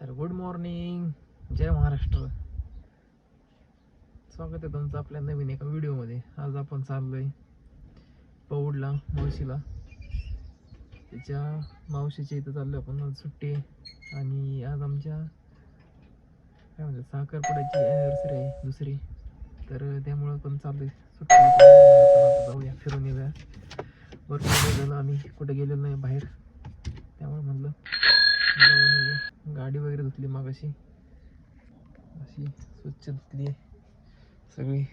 तर good morning जय महाराष्ट्र. स्वागत आहे तुमचं आपल्या नवीन एका व्हिडिओमध्ये आज आपण चाललोय पौडला मावशीला तिच्या मावशीच्या इथं चाललोय आपण. आज सुट्टी आणि आज आमच्या काय म्हणतात साखरपुड्याची अॅनिव्हर्सरी आहे दुसरी. तर त्यामुळं पण चाललोय. सुट्टी जाऊया फिरून येऊया. भरपूर झालं आम्ही. कुठे गेलेलो नाही बाहेर. त्यामुळे म्हणलं गाडी वगैरे धुतली मग अशी अशी स्वच्छ धुतली सगळी.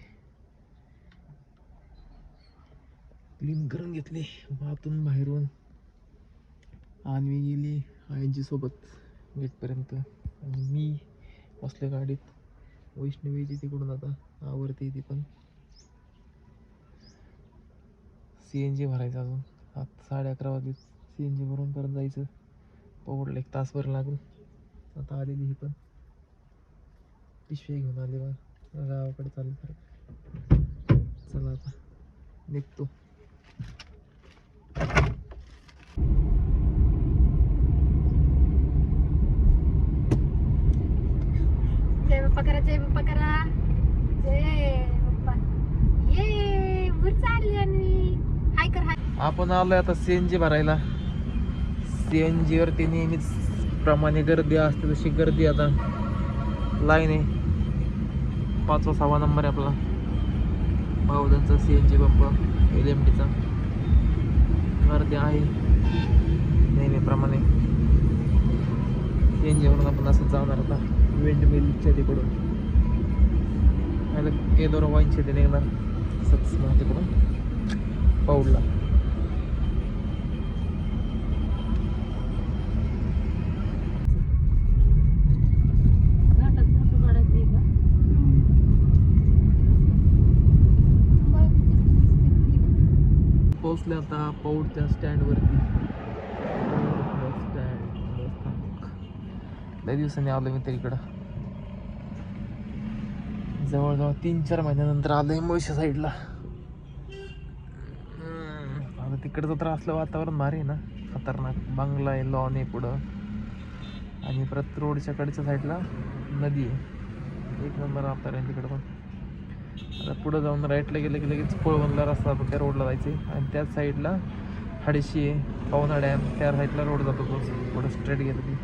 क्लीन करून घेतली बातून बाहेरून. आणवी गेली आईजी सोबत गेटपर्यंत. आणि मी असल्या गाडीत. वैष्णवीची तिकडून आता आवडते ती पण. सी एन जी भरायचं अजून. आता साडे अकरा वाजले. सी एन जी भरून परत जायचं. पवडला एक तासभर लागेल आता आलेली ही पण. पिशवी घेऊन आली बा गावाकडे चालू तर चला आता. निघतो. जय बाप्पा करा जय बाप्पा करा. जय बाप्पा. ये वर चालली आणि हाय कर हाय. आपण आलोय आता सी एन जी भरायला. सी एन जीवरती नेहमीच प्रमाणे गर्दी असते तशी गर्दी आता. लाईन आहे. पाचवा सहावा नंबर आहे आपला. भाऊदांचा C N G pump L M डीचा गर्दी आहे. नेहमीप्रमाणे. सी एन जीवरून आपण असं जाणार आता. विंड मिलच्या तिकडून एदोर वाईनचे ते निघणार. तसंच तिकडून पाऊडला पोहोचले आता पौडच्या स्टँडवरती स्टँड स्थानक लय दिवसांनी आलो मी तर इकडं. जवळजवळ तीन चार महिन्यानंतर आलोय मुळशा साईडला. आता तिकडचं तर असलं वातावरण भारी आहे ना. खतरनाक. बंगला आहे लॉन आहे पुढं. आणि परत रोडच्या कडच्या साईडला नदी आहे. एक नंबर वातावरण आहे तिकडं पण. आता पुढं जाऊन राईटला गेलं की लगेच कोळवणला रस्ता जातो त्या रोडला जायचे. आणि त्याच साईडला हडशी आहे डॅम त्या साईडला रोड जातो तो. पुढं स्ट्रेट गेलं की.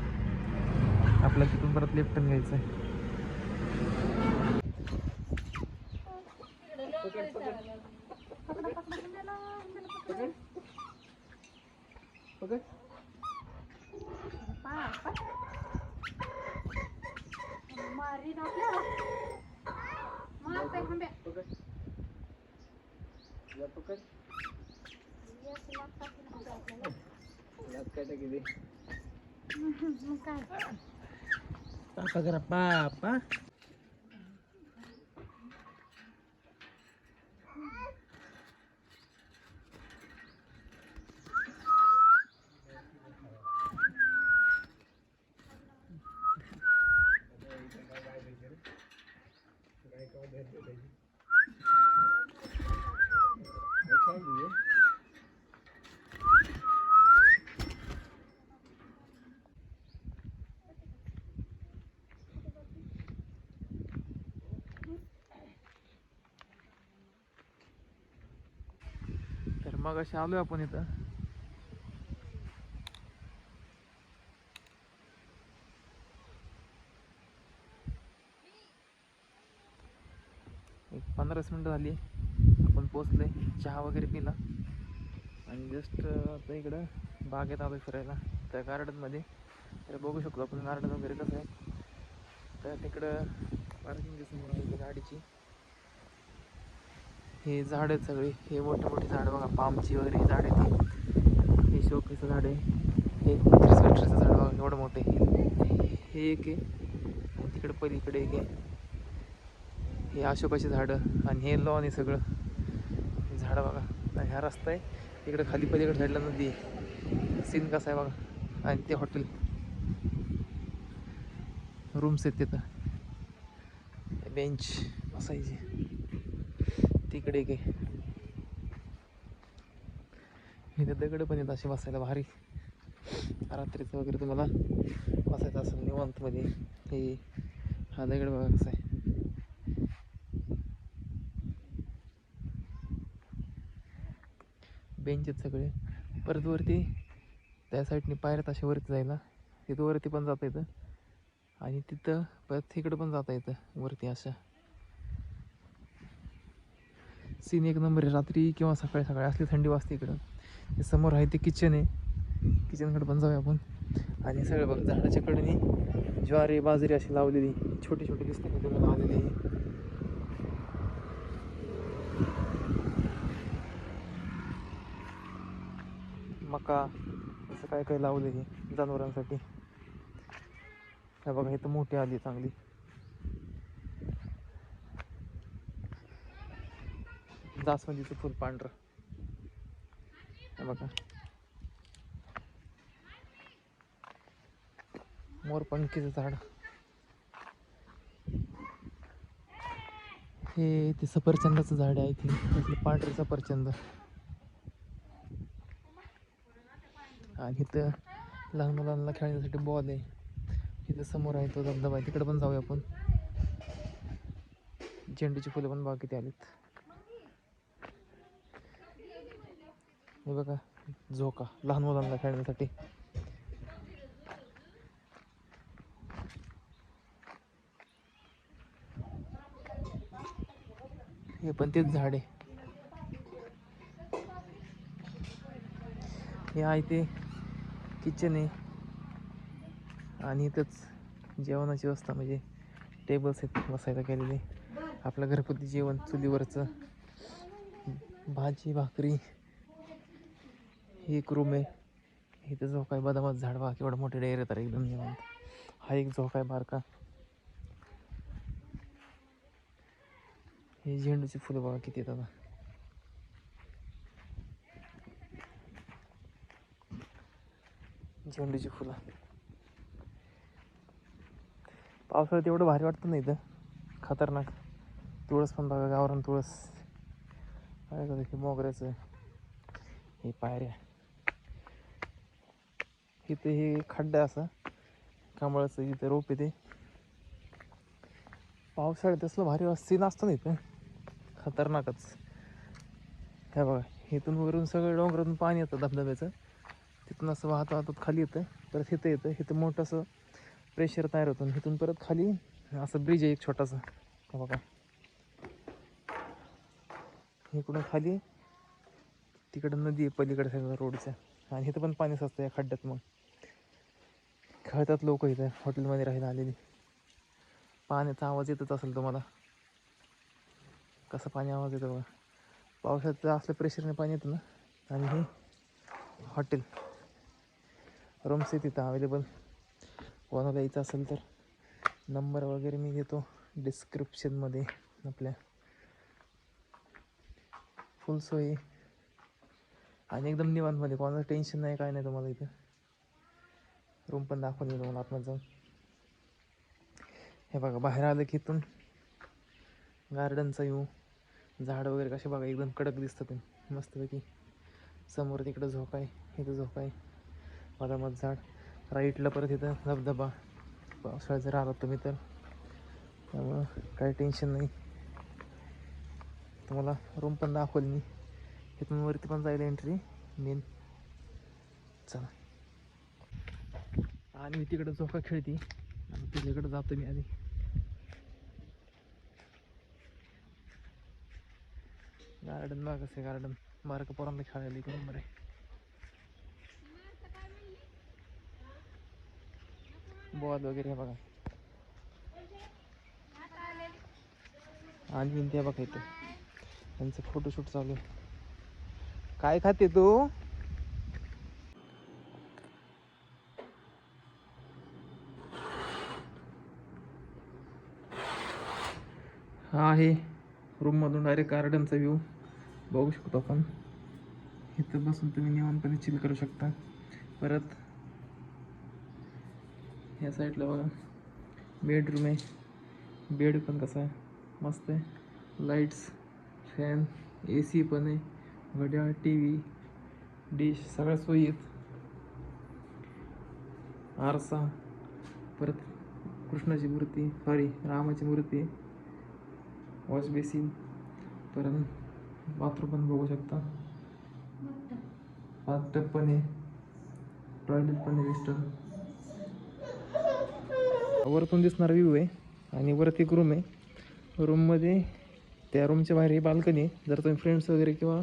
आपल्या तिथून परत लेफ्टन घ्यायचं आहे. मारी आपल्याला मारते खंब्या एक लाख टाकून आपल्याला. मग काय पापा करा पापा मग असे आलोय आपण इथं. एक पंधराच मिनटं झाली. आपण पोचलोय चहा वगैरे पिला. आणि जस्ट आता इकडं बागेत आलोय फिरायला. त्या गार्डनमध्ये. तर बघू शकतो आपण गार्डन वगैरे कसं आहे. तर तिकडं पार्किंग समोर आहे गाडीची. हे झाड आहेत सगळे. हे मोठे मोठे झाड बघा पामची वगैरे हे झाड आहेत हे. शोकेचं झाड आहे. हे स्वेटरचं झाड बघा एवढं मोठे हे एक आहे. आणि तिकडं पलीकडे एक आहे. हे अशोकाची झाडं आणि हे लॉन आहे सगळं. हे झाडं बघा. आणि हा रस्ता आहे. इकडं खाली पलीकडे साईडला नदी आहे. सीन कसा आहे बघा. आणि ते हॉटेल रूम्स आहेत तिथं. बेंच बसायचे तिकडे गे. इथे दगड पण येत असे बसायला भारी. रात्रीचं वगैरे तुम्हाला बसायचं असेल निवांतमध्ये हे हा दगड बघा कसा आहे. बेंचेत सगळे. परत वरती त्या साईडने पायऱ्यात अशा वरती जायला. तिथं वरती पण जाता येतं. आणि तिथं परत इकडं पण जाता येतं. वरती अशा. सीन एक नंबर आहे. रात्री किंवा सकाळी सकाळी असली थंडी वाजते इकडं. ते समोर आहे ते किचन आहे. किचनकडे पण जाऊया आपण. आणि सगळं बघ झाडाच्या कडेने ज्वारी बाजरी अशी लावलेली. छोटी छोटी दिसते का तुम्हाला? लावलेली मका असं काय काय लावलेली जनावरांसाठी. हे बघा इथं मोठी आली चांगली. जास्वंदीचं फुल पांढरं. बघा. मोरपंखीचं झाड. हे ते सफरचंदाचं झाड आहे ते त्यातलं सफरचंद. आणि इथं लहान मुलांना खेळण्यासाठी बॉल आहे. इथं समोर आहे तो धबधबा. आहे तिकडे पण जाऊया आपण. झेंडूची फुलं पण बाग किती आलीत. हे बघा झोका लहान मुलांना खेळण्यासाठी. हे पण तेच झाड आहे. हे आहे ते किचन आहे. आणि इथंच जेवणाची व्यवस्था म्हणजे टेबल्स आहेत बसायला केलेले आपलं घरगुती जेवण चुलीवरचं भाजी भाकरी. ही एक रूम आहे. इथं झोका आहे बदामात झाड बा केवढं मोठे डेअर येतात एकदम निवांत हा एक झोका आहे बारका. हे झेंडूची फुलं बघा किती येतात झेंडूची फुलं. पावसाळ्यात एवढं भारी वाटतं नाही इथं. खतरनाक. तुळस पण बघा गावरान तुळस. काय करत हे मोगऱ्याचं. हे पायऱ्या. इथं हे खड्डा असं असा. कमळाचं इथं रोप येते पावसाळ्यात असलं भारी सीन असतं ना इथं. खतरनाकच. हे बघा इथून वरून सगळं डोंगरातून पाणी येतं धबधब्याचं. तिथून असं वाहत वाहतात खाली येतं. परत इथं येतं. इथं मोठं असं प्रेशर तयार होतं. आणि इथून परत खाली असं ब्रिज आहे एक छोटासा. बघा. इकडून खाली तिकडं नदी आहे पलीकडे सगळं रोडच्या आणि इथं पण पाणी असतं या खड्ड्यात मग. खेळतात लोक इथं हॉटेलमध्ये राहायला आलेली. पाण्याचा आवाज येतच असेल तुम्हाला. कसं पाणी आवाज येतो बघा. पावसाचं असलं प्रेशरने पाणी येतं ना आणि हे हॉटेल. रूम्स आहे तिथं अवेलेबल कोणाला यायचं असेल तर नंबर वगैरे मी देतो डिस्क्रिप्शनमध्ये आपल्या. फुल सोयी. आणि एकदम निवांतमध्ये कोणाचं टेन्शन नाही काय नाही तुम्हाला इथं. रूम पण दाखवली तुम्हाला आतमध्ये जाऊन. हे बघा बाहेर आलं की इथून गार्डनचा येऊ झाड वगैरे कसे बघा एकदम कडक दिसतं ते. मस्तपैकी. समोर तिकडं झोका आहे इथं झोका आहे. बदामात झाड. राईटला परत इथं धबधबा. पावसाळ्यात जर आलात तुम्ही तर. त्यामुळं काही टेन्शन नाही. तुम्हाला रूम पण दाखवली मी. इथून वरती पण जाईल एंट्री मेन चला. आणि मी तिकडं झोका खेळते. आणि तिच्याकडं जातो मी आधी. गार्डन बघ कसं गार्डन बारका पोरांना खेळायला एक नंबर आहे बॉल वगैरे हे बघा. आणि ते बघा इथं. त्यांचं फोटोशूट चालू आहे. काय खाते तू? हा आहे रूममधून डायरेक्ट गार्डनचा व्ह्यू बघू शकतो आपण. इथं बसून तुम्ही निवांतपणे चिल करू शकता. परत या साईडला बघा. बेडरूम आहे. बेड पण कसा आहे? मस्त आहे. लाईट्स फॅन ए सी पण आहे. घड्याळ टी व्ही डिश सगळ्या सोयी आहेत. आरसा परत कृष्णाची मूर्ती सॉरी रामाची मूर्ती वॉश बेसिन परत बाथरूम पण बघू शकता. बाथटब पण आहे. टॉयलेट पण आहे वेस्टर्न वरतून दिसणार व्ह्यू आहे आणि वरती एक रूम आहे. रूममध्ये त्या रूमच्या बाहेर ही बाल्कनी आहे. जर तुम्ही फ्रेंड्स वगैरे किंवा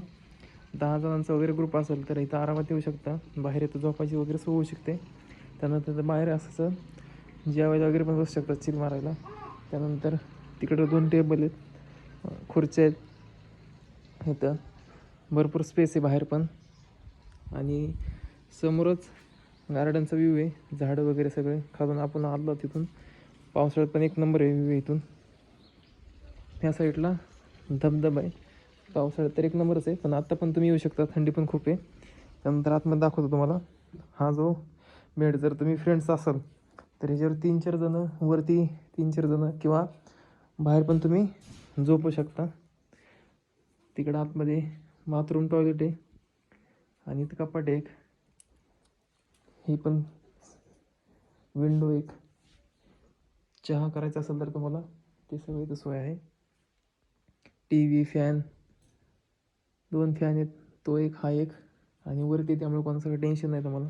दहा जणांचा वगैरे ग्रुप असेल तर इथं आरामात येऊ शकता. बाहेर इथं झोपायची वगैरे सोय होऊ शकते. त्यानंतर बाहेर असं जेवायला वगैरे पण बसू शकतात चिल मारायला. त्यानंतर तिकडं दोन टेबल आहेत. खुर्च्या आहेत. इथं भरपूर स्पेस आहे बाहेर पण. आणि समोरच गार्डनचा व्ह्यू आहे. झाडं वगैरे सगळे खालून आपण आलो तिथून. पावसाळ्यात पण एक नंबर आहे व्ह्यू इथून. ह्या साईडला धबधबा आहे. पावसाळ्यात तर एक नंबरच आहे. पण आत्ता पण तुम्ही येऊ शकता. थंडी पण खूप आहे. त्यानंतर आतमध्ये दाखवतो तुम्हाला. हा जो बेड जर तुम्ही फ्रेंड्स असाल तर ह्याच्यावर तीन चार जणं वरती तीन चार जणं किंवा बाहेर पण तुम्ही झोपू शकता. तिकडं आतमध्ये बाथरूम टॉयलेट आहे. आणि इथं कपाट एक. ही पण विंडो एक. चहा करायचा असेल तर तुम्हाला ते सगळं इथं सोय आहे. टी व्ही फॅन दोन फॅन आहेत. तो एक हा एक. आणि वरती त्यामुळे कोणाचं काही टेन्शन नाही तुम्हाला.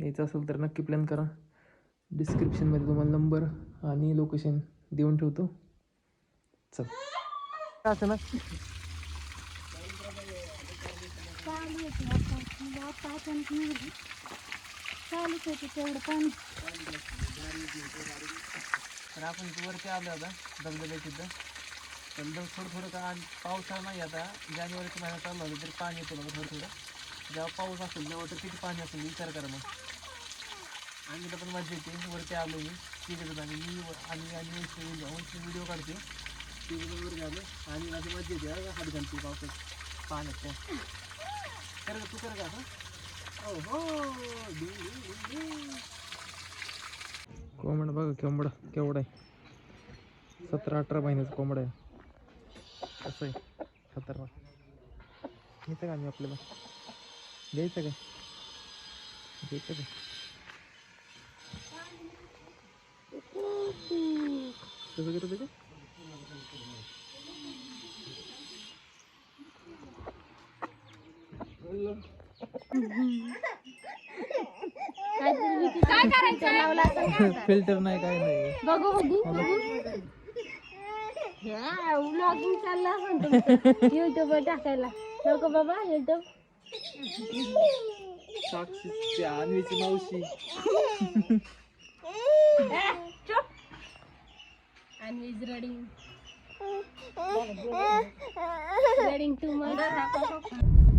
यायचं असेल तर नक्की प्लॅन करा. डिस्क्रिप्शनमध्ये तुम्हाला नंबर आणि लोकेशन देऊन ठेवतो. चल. असं ना चालूच होते तेवढं पाणी तर आपण वरती आलो आता धबधब्या तिथं. पण दर थोडं थोडं का पावसाळा नाही आता. जानेवारीचा महिना चालू झाला तरी पाणी येतं बघा थोडं थोडं. जेव्हा पाऊस असेल तेव्हा तर किती पाणी असेल विचार करा मग. आणि पण मजा येते वरती आलो मी. तिकडे आणि मी आणि आणि व्हिडिओ काढते. तिकडे वरती आणि माझी मजा येते. हा, हात घालते पावसात. पाण्यात काय? कर तू कर का असं? हो डिंग, बघा कोंबडा केवढा आहे. सतरा अठरा महिन्याचं कोंबड आहे. कसं आहे. खतरनाक घ्यायचं का आम्ही आपल्याला? घ्यायचं का? घ्यायचं का? कसं करत का काय करायचं लावला फिल्टर नाही काय नाही. बघू बघू. व्लॉगिंग चालला असेल युट्यूब वर टाकायला. नको बाबा युट्यूब साक्षी अन्वीची मावशी. reading too much